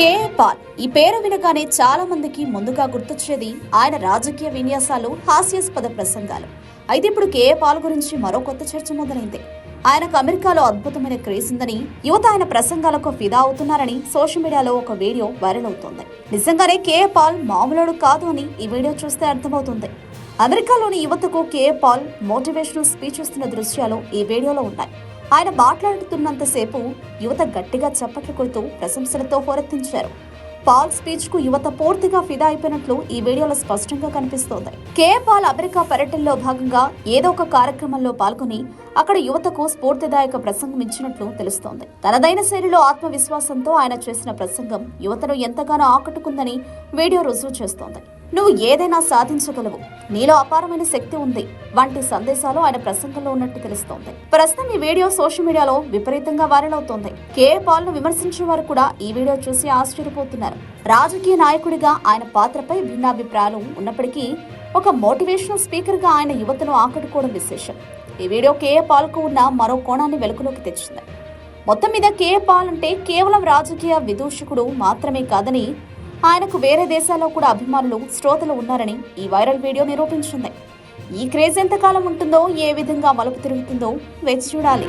KA Paul. ఈ పేరు వినగానే చాలా మందికి ముందుగా గుర్తొచ్చేది ఆయన రాజకీయ విన్యాసాలు హాస్యాస్పద ప్రసంగాలు. అయితే ఇప్పుడు కేఏ పాల్ గురించి మరో కొత్త చర్చ మొదలైంది. ఆయనకు అమెరికాలో అద్భుతమైన క్రేజ్ ఉందని యువత ఆయన ప్రసంగాలకు ఫిదా అవుతున్నారని సోషల్ మీడియాలో ఒక వీడియో వైరల్ అవుతోంది. నిజంగానే కేఏ పాల్ మామూలుడు కాదు అని ఈ వీడియో చూస్తే అర్థమవుతుంది. అమెరికాలోని యువతకు కేఏ పాల్ మోటివేషనల్ స్పీచ్ ఇస్తున్న దృశ్యాలు ఈ వీడియోలో ఉన్నాయి. ఆయన మాట్లాడుతున్నంతసేపు యువత గట్టిగా చప్పట్లు కొడుతూ ప్రశంసలతో హోరెత్తించారు. పాల్ స్పీచ్కు యువత పూర్తిగా ఫిదా అయిపోయినట్లు ఈ వీడియోలో స్పష్టంగా కనిపిస్తోంది. కే పాల్ అమెరికా పర్యటనలో భాగంగా ఏదో ఒక కార్యక్రమంలో పాల్గొని అక్కడ యువతకు స్ఫూర్తిదాయక ప్రసంగం ఇచ్చినట్లు తెలుస్తోంది. తనదైన శైలిలో ఆత్మవిశ్వాసంతో ఆయన చేసిన ప్రసంగం యువతను ఎంతగానో ఆకట్టుకుందని వీడియో రుజువు చేస్తోంది. నువ్వు ఏదైనా సాధించగలవు. నీలో అపారమైన శక్తి ఉంది. వంటి సందేశాలు ఆయన ప్రసంగంలో ఉన్నట్టు తెలుస్తోంది. ప్రస్తుతం ఈ వీడియో సోషల్ మీడియాలో విపరీతంగా వైరల్ అవుతోంది. కే పాల్ను విమర్శించే వారు కూడా ఈ వీడియో చూసి ఆశ్చర్యపోతున్నారు. రాజకీయ నాయకుడిగా ఆయన పాత్రపై భిన్నాభిప్రాయాలు ఉన్నప్పటికీ ఒక మోటివేషనల్ స్పీకర్గా ఆయన యువతను ఆకట్టుకోవడం విశేషం. ఈ వీడియో కేఏ పాల్కు ఉన్న మరో కోణాన్ని వెలుగులోకి తెచ్చింది. మొత్తం మీద కేఏ పాల్ అంటే కేవలం రాజకీయ విదూషకుడు మాత్రమే కాదని ఆయనకు వేరే దేశాల్లో కూడా అభిమానులు శ్రోతలు ఉన్నారని ఈ వైరల్ వీడియో నిరూపించింది. ఈ క్రేజ్ ఎంతకాలం ఉంటుందో ఏ విధంగా మలుపు తిరుగుతుందో వేచి చూడాలి